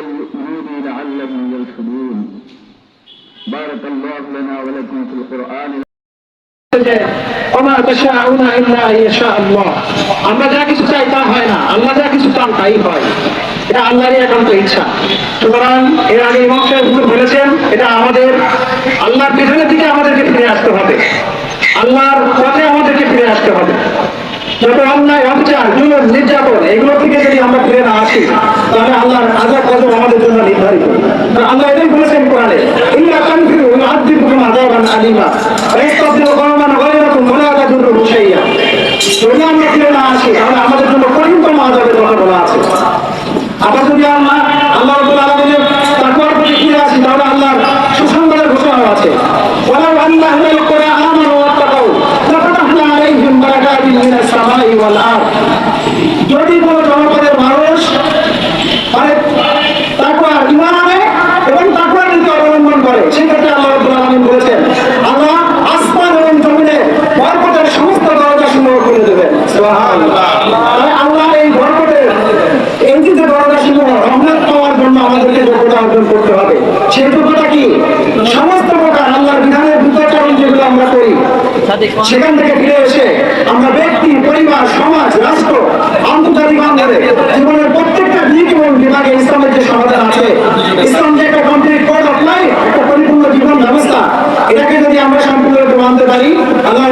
وللمؤمنين لعلهم يرشدون بارك الله لنا ولكم في القرآن ওমা তাশাউনা ইল্লা ইয়াশা আল্লাহ আমরা যা কিছু চাই তা হয় না আল্লাহ যা কিছু চান তাই হয় এটা আল্লাহরই একান্ত ইচ্ছা সুতরাং এর আগে ইমাম সাহেব হুজুর বলেছেন এটা আমাদের আল্লাহর পিছনের দিকে আমাদেরকে ফিরে আসতে হবে আল্লাহর পথে আমাদেরকে ফিরে আসতে হবে যত অন্যায় অবিচার জুলুম নির্যাতন এগুলো থেকে যদি আমরা ফিরে না আসি তাহলে আল্লাহর আল্লাহ এটাই বলেছেন কোরআনে, ইল্লা তানফিরু ইউআযিবুকুম আযাবান আলিমা ওয়া ইয়াস্তাবদিলু কওমান গায়রাকুম ওয়া লা তাদুররুহু শাইয়্যা যদি আমরা ফিরে না আসি, তাহলে আমাদের জন্য কঠিনতম আযাবের কথা বলা আছে। আবার যদি আমরা আল্লাহ রাব্বুল আলামিনের তাকওয়ার প্রতি ফিরে আসি, তাহলে আল্লাহর সুসংবাদের ঘোষণা আছে। ওয়ালাউ আন্না আহলাল কুরআ আমানু ওয়াত্তাকাউ লাফাতাহনা আলাইহিম বারাকাতিন মিনাস সামাই ওয়াল আরদ। যোগ্যতা অর্জন করতে হবে। সেই যোগ্যতা কি? সমস্ত প্রকার আল্লাহর বিধানের বিতর্করণ যেগুলো আমরা করি সেখান থেকে ফিরে এসে আমরা ব্যক্তি পরিবার সমাজ রাষ্ট্র আন্তর্জাতিক অঙ্গনে জীবনের প্রত্যেকটা দিক এবং বিভাগে ইসলামের যে সমাধান আছে ইসলাম যে একটা কমপ্লিট কোড অফ লাইফ একটা পরিপূর্ণ জীবন ব্যবস্থা এটাকে যদি আমরা সম্পূর্ণরূপে মানতে পারি আল্লাহ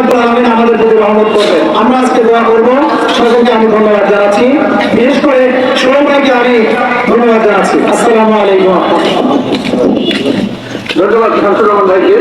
রহমত করবেন আমরা আজকে দোয়া করব। সকলকে আমি ধন্যবাদ জানাচ্ছি। বিশেষ করে সবাইকে আমি ধন্যবাদ জানাচ্ছি। আসসালামু আলাইকুম। ধন্যবাদ, শামসুর ভাইকে।